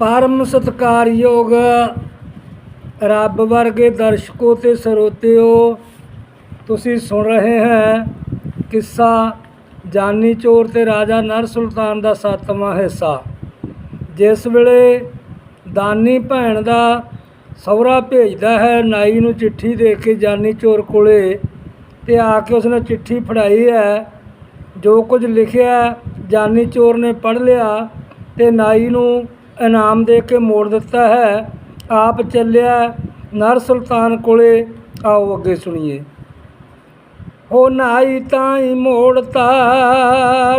ਪਰਮ ਸਤਿਕਾਰਯੋਗ ਰੱਬ ਵਰਗੇ ਦਰਸ਼ਕੋ ਤੇ ਸਰੋਤਿਓ, ਤੁਸੀਂ ਸੁਣ ਰਹੇ ਹੈ ਕਿੱਸਾ ਜਾਨੀ ਚੋਰ ਤੇ ਰਾਜਾ ਨਰ ਸੁਲਤਾਨ ਦਾ ਸੱਤਵਾਂ ਹਿੱਸਾ। ਜਿਸ ਵੇਲੇ ਦਾਨੀ ਭੈਣ ਦਾ ਸਹੁਰਾ ਭੇਜਦਾ ਹੈ, ਨਾਈ ਨੂੰ ਚਿੱਠੀ ਦੇ ਕੇ ਜਾਨੀ ਚੋਰ ਕੋਲੇ ਤੇ ਆ ਕੇ ਉਸਨੇ ਚਿੱਠੀ ਫੜਾਈ ਹੈ। ਜੋ ਕੁਝ ਲਿਖਿਆ ਜਾਨੀ ਚੋਰ ਨੇ ਪੜ੍ਹ ਲਿਆ ਤੇ ਨਾਈ ਨੂੰ ਇਨਾਮ ਦੇ ਕੇ ਮੋੜ ਦਿੱਤਾ ਹੈ। ਆਪ ਚੱਲਿਆ, ਨਰ ਸੁਲਤਾਨ ਕੋਲੇ, ਆਓ ਅੱਗੇ ਸੁਣੀਏ। ਉਹ ਨਾਈ ਤਾਂ ਹੀ ਮੋੜਤਾ,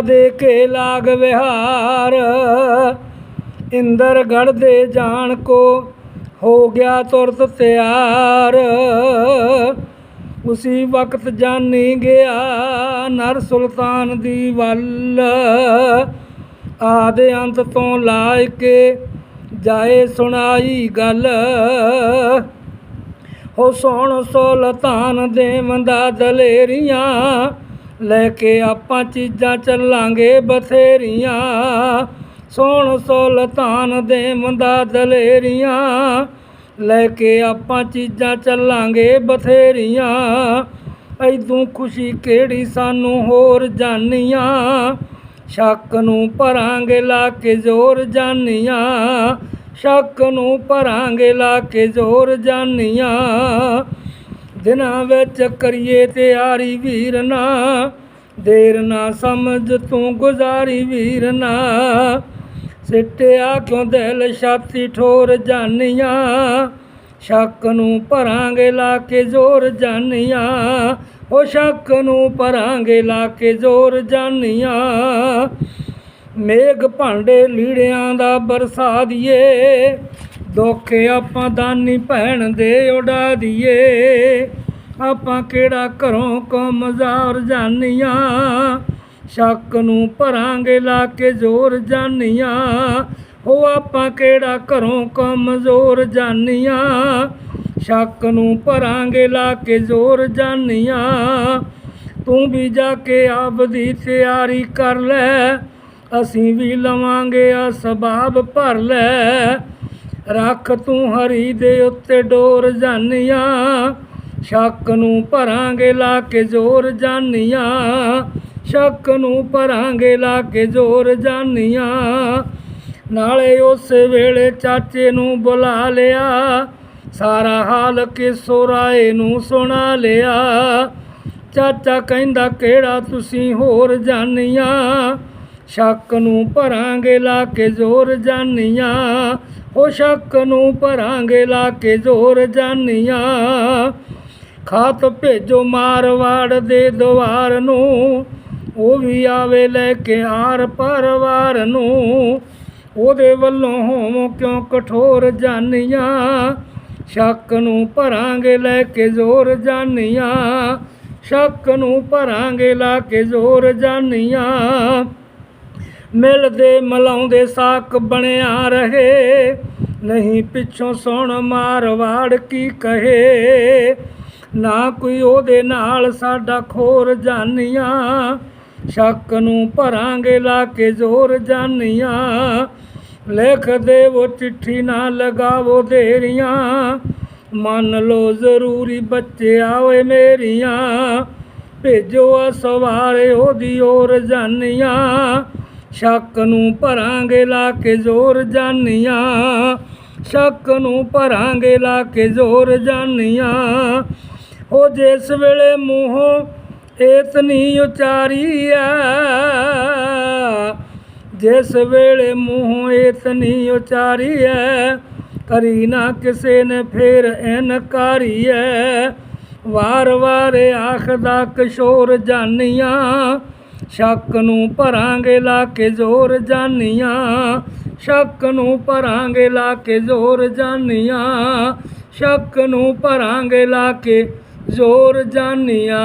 ਦੇ ਕੇ ਲਾਗ ਵਿਹਾਰ। ਇੰਦਰ ਦੇ ਜਾਣ ਕੋ ਹੋ ਗਿਆ ਤੁਰਤ ਤਿਆਰ। ਉਸੀ ਵਕਤ ਜਾਣੀ ਗਿਆ ਨਰ ਸੁਲਤਾਨ ਦੀ ਵੱਲ। ਆਦੇ ਅੰਤ ਤੋਂ ਲਾਇ ਕੇ ਜਾਏ ਸੁਣਾਈ ਗੱਲ। ਹੋ ਸੋਣ ਸੁਲਤਾਨ ਦੇਵੰਦਾ ਦਲੇਰੀਆਂ, ਲੈ ਕੇ ਆਪਾਂ ਚੀਜ਼ਾਂ ਚੱਲਾਂਗੇ ਬਥੇਰੀਆਂ। ਸੋਣ ਸੁਲਤਾਨ ਦੇਵੰਦਾ ਦਲੇਰੀਆਂ, ਲੈ ਕੇ ਆਪਾਂ ਚੀਜ਼ਾਂ ਚੱਲਾਂਗੇ ਬਥੇਰੀਆਂ। ਐਦੂ ਖੁਸ਼ੀ ਕਿਹੜੀ ਸਾਨੂੰ ਹੋਰ ਜਾਨੀਆਂ। ਸ਼ੱਕ ਨੂੰ ਭਰਾਂਗੇ ਲਾ ਕੇ ਜ਼ੋਰ ਜਾਨੀਆਂ, ਸ਼ੱਕ ਨੂੰ ਭਰਾਂਗੇ ਲਾ ਕੇ ਜ਼ੋਰ ਜਾਨੀਆਂ। ਦਿਨਾਂ ਵਿੱਚ ਕਰੀਏ ਤਿਆਰੀ ਵੀਰ ਨਾ ਦੇਰ ਨਾ ਸਮਝ ਤੂੰ ਗੁਜ਼ਾਰੀ ਵੀਰ ਨਾ ਸਿੱਟਿਆ ਕਿਉਂ ਦਿਲ ਛਾਤੀ ਠੋਰ ਜਾਨੀਆਂ, ਸ਼ੱਕ ਨੂੰ ਭਰਾਂਗੇ ਲਾ ਕੇ ਜ਼ੋਰ ਜਾਨੀਆਂ। ਉਹ ਸ਼ੱਕ ਨੂੰ ਭਰਾਂਗੇ ਲਾ ਕੇ ਜ਼ੋਰ ਜਾਨੀਆਂ। ਮੇਘ ਭਾਂਡੇ ਲੀੜਿਆਂ ਦਾ ਬਰਸਾ ਦੀਏ। ਦੁੱਖ ਆਪਾਂ ਦਾਨੀ ਭੈਣ ਦੇ ਉਡਾ ਦੀਏ। ਆਪਾਂ ਕਿਹੜਾ ਘਰੋਂ ਕਮਜ਼ਾਰ ਜਾਨੀਆਂ। ਸ਼ੱਕ ਨੂੰ ਭਰਾਂਗੇ ਲਾ ਕੇ ਜ਼ੋਰ ਜਾਨੀਆਂ। ਹੋ ਆਪਾਂ ਕਿਹੜਾ ਘਰੋਂ ਕਮਜ਼ੋਰ ਜਾਨੀਆਂ। ਸ਼ੱਕ ਨੂੰ ਭਰਾਂਗੇ ਲਾ ਕੇ ਜ਼ੋਰ ਜਾਨੀਆਂ। ਤੂੰ ਵੀ ਜਾ ਕੇ ਆਪ ਦੀ ਤਿਆਰੀ ਕਰ ਲੈ। ਅਸੀਂ ਵੀ ਲਵਾਂਗੇ ਆ ਸਬਾਬ ਭਰ ਲੈ। ਰੱਖ ਤੂੰ ਹਰੀ ਦੇ ਉੱਤੇ ਡੋਰ ਜਾਨੀਆਂ। ਸ਼ੱਕ ਨੂੰ ਭਰਾਂਗੇ ਲਾ ਕੇ ਜ਼ੋਰ ਜਾਨੀਆਂ। ਸ਼ੱਕ ਨੂੰ ਭਰਾਂਗੇ ਲਾ ਕੇ ਜ਼ੋਰ ਜਾਨੀਆਂ। ਨਾਲੇ ਉਸ ਵੇਲੇ ਚਾਚੇ ਨੂੰ ਬੁਲਾ ਲਿਆ। ਸਾਰਾ ਹਾਲ ਕਿਸੋ ਰਾਏ ਨੂੰ ਸੁਣਾ ਲਿਆ। ਚਾਚਾ ਕਹਿੰਦਾ, ਕਿਹੜਾ ਤੁਸੀਂ ਹੋਰ ਜਾਣੀਆਂ? ਸ਼ੱਕ ਨੂੰ ਭਰਾਂਗੇ ਲਾ ਕੇ ਜ਼ੋਰ ਜਾਨੀਆਂ ਉਹ ਸ਼ੱਕ ਨੂੰ ਭਰਾਂਗੇ ਲਾ ਕੇ ਜ਼ੋਰ ਜਾਨੀਆਂ ਖਾਤ ਭੇਜੋ ਮਾਰਵਾੜ ਦੇ ਦਵਾਰ ਨੂੰ। ਉਹ ਵੀ ਆਵੇ ਲੈ ਕੇ ਆਰ ਪਰਵਾਰ ਨੂੰ। ਉਹਦੇ ਵੱਲੋਂ ਹੋਵੋ ਕਿਉਂ ਕਠੋਰ ਜਾਨੀਆਂ ਸ਼ੱਕ ਨੂੰ ਭਰਾਂਗੇ ਲੈ ਕੇ ਜ਼ੋਰ ਜਾਨੀਆਂ, ਸ਼ੱਕ ਨੂੰ ਭਰਾਂਗੇ ਲਾ ਕੇ ਜ਼ੋਰ ਜਾਨੀਆਂ। ਮਿਲਦੇ ਮਲਾਉਂਦੇ ਸਾਕ ਬਣਿਆ ਰਹੇ, ਨਹੀਂ ਪਿੱਛੋਂ ਸੁਣ ਮਾਰਵਾੜ ਕੀ ਕਹੇ। ਨਾ ਕੋਈ ਉਹਦੇ ਨਾਲ ਸਾਡਾ ਖੋਰ ਜਾਨੀਆਂ, ਸ਼ੱਕ ਨੂੰ ਭਰਾਂਗੇ ਲਾ ਕੇ ਜ਼ੋਰ ਜਾਨੀਆਂ। ਲਿਖ ਦੇਵੋ ਚਿੱਠੀ ਨਾ ਲਗਾਵੋ ਦੇਰੀਆਂ। ਮੰਨ ਲੋ ਜ਼ਰੂਰੀ ਬੱਚੇ ਆਵੇ ਮੇਰੀਆਂ। ਭੇਜੋ ਆ ਸਵਾਰੇ ਉਹਦੀ ਓਰ ਜਾਨੀਆਂ। ਸ਼ੱਕ ਨੂੰ ਭਰਾਂਗੇ ਲਾ ਕੇ ਜ਼ੋਰ ਜਾਨੀਆਂ। ਸ਼ੱਕ ਨੂੰ ਭਰਾਂਗੇ ਲਾ ਕੇ ਜ਼ੋਰ ਜਾਨੀਆਂ। ਉਹ ਜਿਸ ਵੇਲੇ ਮੂੰਹੋਂ ਇਤਨੀ ਉਚਾਰੀ ਆ ਜਿਸ ਵੇਲੇ ਮੂੰਹ ਏਤਨੀ ਉਚਾਰੀ ਐ ਕਰੀ ਨਾ ਕਿਸੇ ਨੇ ਫੇਰ ਇਨਕਾਰੀ ਐ ਵਾਰ ਵਾਰ ਆਖਦਾ, ਕਿਸ਼ੋਰ ਜਾਨੀਆਂ, ਸ਼ੱਕ ਨੂੰ ਭਰਾਂਗੇ ਲਾ ਕੇ ਜ਼ੋਰ ਜਾਨੀਆਂ। ਸ਼ੱਕ ਨੂੰ ਭਰਾਂਗੇ ਲਾ ਕੇ ਜ਼ੋਰ ਜਾਨੀਆਂ। ਸ਼ੱਕ ਨੂੰ ਭਰਾਂਗੇ ਲਾ ਕੇ ਜ਼ੋਰ ਜਾਨੀਆਂ।